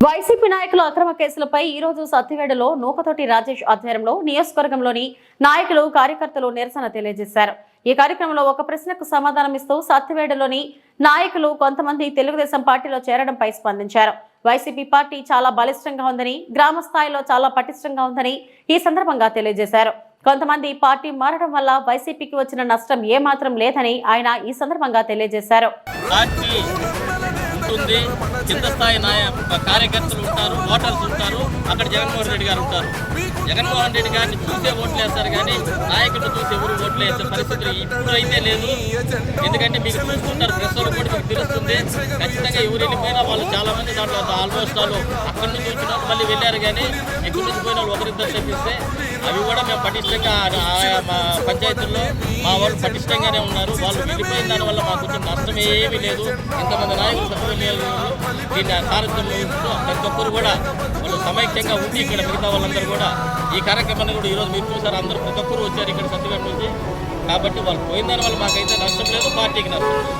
YCP నాయకుల అక్రమ కేసులపై ఈ రోజు సత్తివేడలో నూకతోటి రాజేష్ ఆధ్వర్యంలో నియోజకవర్గంలోని నాయకులు కార్యకర్తలు నిరసన తెలియజేశారు. ఈ కార్యక్రమంలో ఒక ప్రశ్నకు సమాధానం ఇస్తూ సత్తివేడలోని నాయకులు కొంతమంది తెలుగుదేశం పార్టీలో చేరడంపై స్పందించారు. వైసీపీ పార్టీ చాలా బలిష్టంగా ఉందని గ్రామ స్థాయిలో చాలా పటిష్టంగా ఉందని ఈ సందర్భంగా తెలియజేశారు. కొంతమంది పార్టీ మారడం వల్ల వైసీపీకి వచ్చిన నష్టం ఏమాత్రం లేదని ఆయన ఈ సందర్భంగా తెలియజేశారు. ఉంటుంది. కింద స్థాయి నాయ కార్యకర్తలు ఉంటారు ఓటర్స్ ఉంటారు. అక్కడ జగన్మోహన్ రెడ్డి గారు ఉంటారు. జగన్మోహన్ రెడ్డి గారిని చూసే ఓట్లు వేస్తారు కానీ నాయకులు చూసి ఎవరు ఓట్లు వేసే పరిస్థితులు ఇప్పుడైతే లేదు. ఎందుకంటే మీకు చూసుకుంటారు ప్రశ్నలు కూడా మీకు తెలుస్తుంది. ఖచ్చితంగా ఎవరు వెళ్ళిపోయినా వాళ్ళు చాలా మంది దాంట్లో ఆల్మోస్ట్ వాళ్ళు అక్కడి నుంచి వచ్చిన వాళ్ళు మళ్ళీ వెళ్ళారు కానీ ఎక్కడి నుంచి పోయిన వాళ్ళు ఒకరిద్దరు తప్పిస్తే అవి కూడా మేము పటిష్టంగా ఆయా పంచాయతీల్లో మా వాళ్ళు పటిష్టంగానే ఉన్నారు. వాళ్ళు వెళ్ళిపోయిన దానివల్ల మాకు కొంచెం నష్టం ఏమీ లేదు. ఇంతమంది నాయకులు సభ్యులు దీన్ని కార్యక్రమం ప్రతి ఒక్కరు కూడా వాళ్ళు సమైక్యంగా ఉండి ఇక్కడ మిగతా వాళ్ళందరూ కూడా ఈ కార్యక్రమాన్ని కూడా ఈరోజు మీరు చూసారు అందరూ ప్రతి ఒక్కరు వచ్చారు ఇక్కడ సత్యవేట నుంచి కాబట్టి వాళ్ళు పోయిన దానివల్ల మాకైతే నష్టం లేదు పార్టీకి నష్టం లేదు.